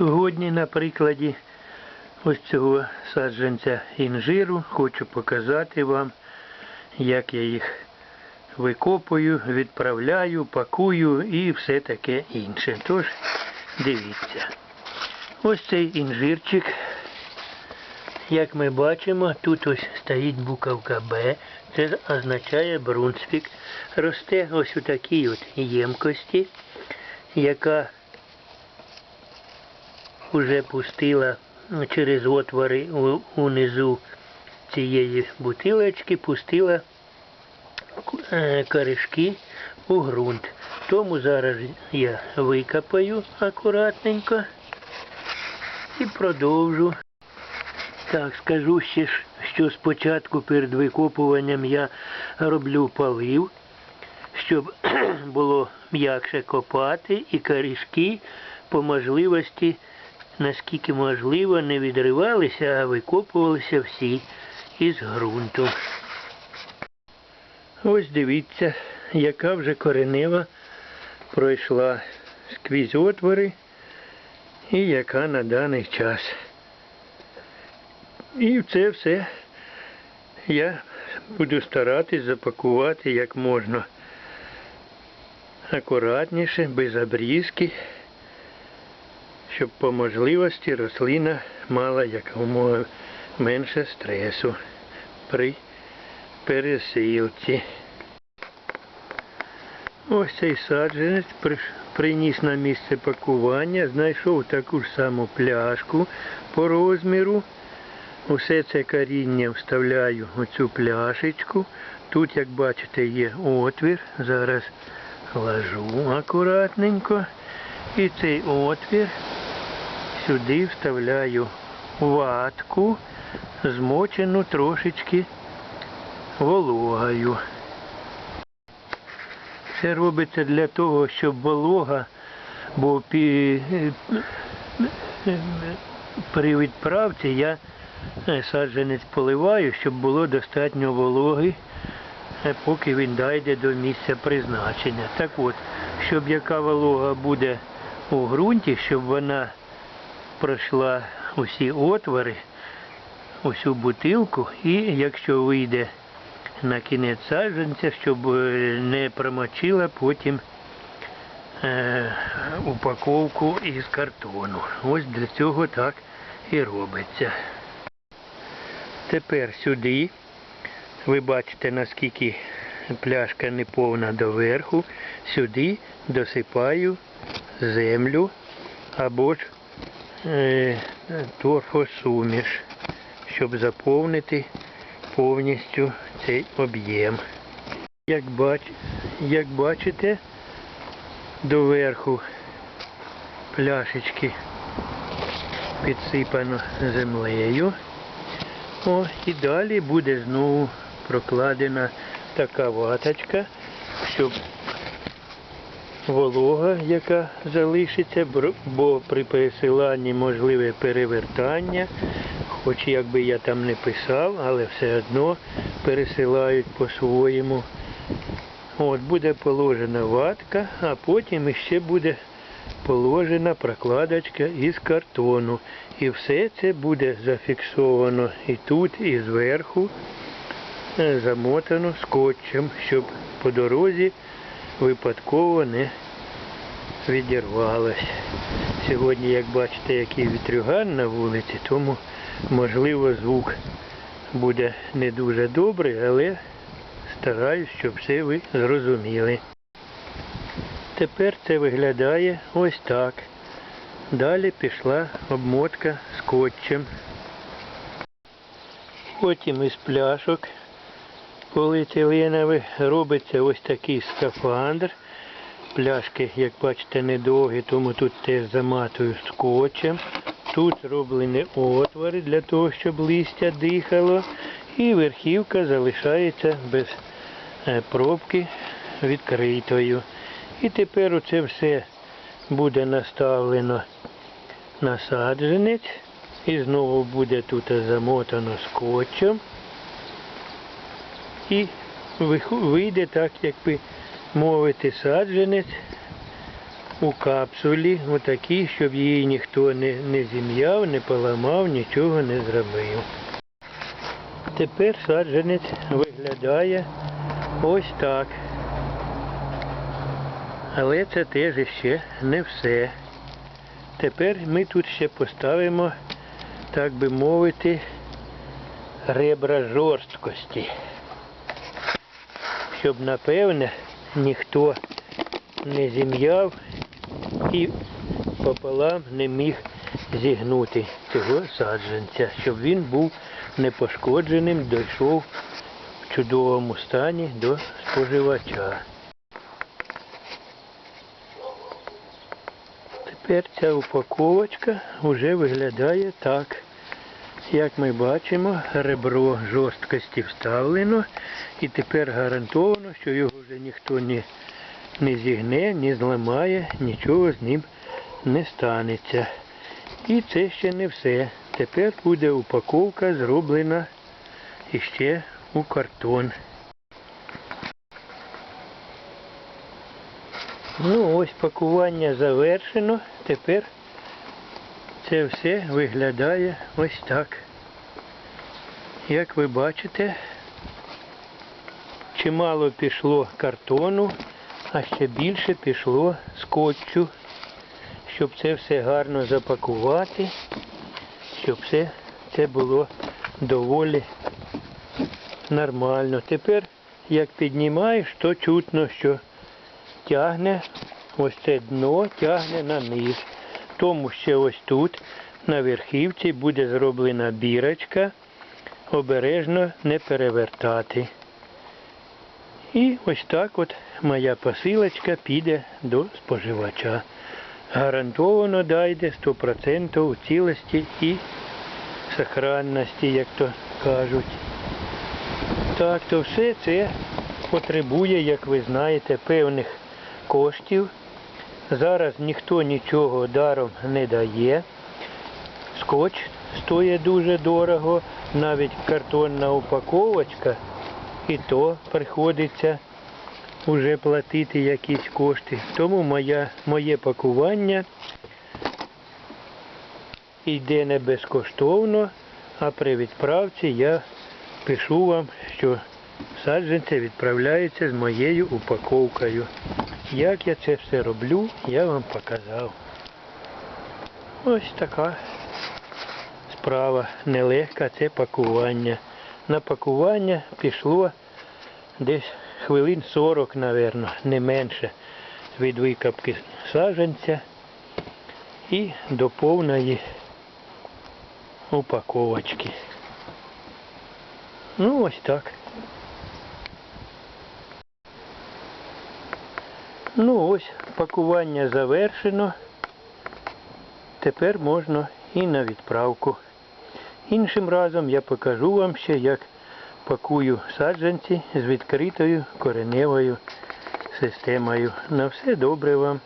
Сьогодні на прикладі ось цього саджанця інжиру хочу показати вам, як я їх викопую, відправляю, пакую і все таке інше. Тож дивіться. Ось цей інжирчик. Як ми бачимо, тут ось стоїть буковка Б. Це означає Брунсвік. Росте ось у такій от ємкості, яка вже пустила через отвори унизу цієї бутилочки, пустила е, корешки у ґрунт. Тому зараз я викопаю акуратненько і продовжу. Так, скажу ще, що спочатку перед викопуванням я роблю полив, щоб було м'якше копати і корішки по можливості, наскільки можливо, не відривалися, а викопувалися всі із ґрунту. Ось дивіться, яка вже коренева пройшла сквізь отвори і яка на даний час. І це все я буду старатись запакувати як можна акуратніше, без обрізки, щоб по можливості рослина мала якомога менше стресу при пересилці. Ось цей саджанець приніс на місце пакування, знайшов таку ж саму пляшку по розміру. Усе це коріння вставляю у цю пляшечку. Тут, як бачите, є отвір. Зараз ложу акуратненько. І цей отвір сюди вставляю ватку, змочену трошечки вологою. Це робиться для того, щоб волога, бо при відправці я е, саджанець поливаю, щоб було достатньо вологи, е, поки він дійде до місця призначення. Так от, щоб яка волога буде у ґрунті, щоб вона пройшла усі отвори, усю бутилку, і якщо вийде на кінець саджанця, щоб е, не промочила потім е, упаковку із картону. Ось для цього так і робиться. Тепер сюди, ви бачите, наскільки пляшка не повна доверху, сюди досипаю землю або ж торфосуміш, щоб заповнити повністю цей об'єм. Як, бач, як бачите, доверху пляшечки підсипано землею. О, і далі буде знову прокладена така ваточка, щоб волога, яка залишиться, бо при пересиланні можливе перевертання, хоч якби я там не писав, але все одно пересилають по-своєму. От буде положена ватка, а потім іще буде положена прокладочка із картону. І все це буде зафіксовано і тут, і зверху, е, замотано скотчем, щоб по дорозі випадково не відірвалось. Сьогодні, як бачите, який вітрюган на вулиці, тому можливо звук буде не дуже добрий, але стараюсь, щоб все ви зрозуміли. Тепер це виглядає ось так. Далі пішла обмотка скотчем. Потім із пляшок поліетиленових робиться ось такий скафандр. Пляшки, як бачите, недовгі, тому тут теж заматую скотчем. Тут зроблені отвори для того, щоб листя дихало. І верхівка залишається без е, пробки відкритою. І тепер оце все буде наставлено на саджанець. І знову буде тут замотано скотчем. І вийде так, як би мовити, саджанець у капсулі, отакій, щоб її ніхто не, не зім'яв, не поламав, нічого не зробив. Тепер саджанець виглядає ось так. Але це теж ще не все. Тепер ми тут ще поставимо, так би мовити, ребра жорсткості. Щоб напевне ніхто не зім'яв і пополам не міг зігнути цього саджанця, щоб він був непошкодженим, дійшов в чудовому стані до споживача. Тепер ця упаковочка вже виглядає так. Як ми бачимо, ребро жорсткості вставлено і тепер гарантовано, що його вже ніхто не, не зігне, не зламає, нічого з ним не станеться. І це ще не все. Тепер буде упаковка зроблена іще у картон. Ну ось пакування завершено. Тепер це все виглядає ось так. Як ви бачите, чимало пішло картону, а ще більше пішло скотчу, щоб це все гарно запакувати, щоб все це було доволі нормально. Тепер, як піднімаєш, то чутно, що тягне ось це дно, тягне на низ. Тому ще ось тут, на верхівці, буде зроблена бірочка, обережно не перевертати. І ось так от моя посилочка піде до споживача. Гарантовано дайде 100% у цілості і сохранності, як то кажуть. Так, то все це потребує, як ви знаєте, певних коштів. Зараз ніхто нічого даром не дає. Скотч стоїть дуже дорого, навіть картонна упаковочка, і то приходиться вже платити якісь кошти. Тому моя, моє пакування йде не безкоштовно, а при відправці я пишу вам, що саджанці відправляються з моєю упаковкою. Як я це все роблю, я вам показав. Ось така справа нелегка, це пакування. На пакування пішло десь хвилин 40, напевно, не менше від викапки саджанця і до повної упаковочки. Ну ось так. Ну ось пакування завершено. Тепер можна і на відправку. Іншим разом я покажу вам ще, як пакую саджанці з відкритою кореневою системою. На все добре вам.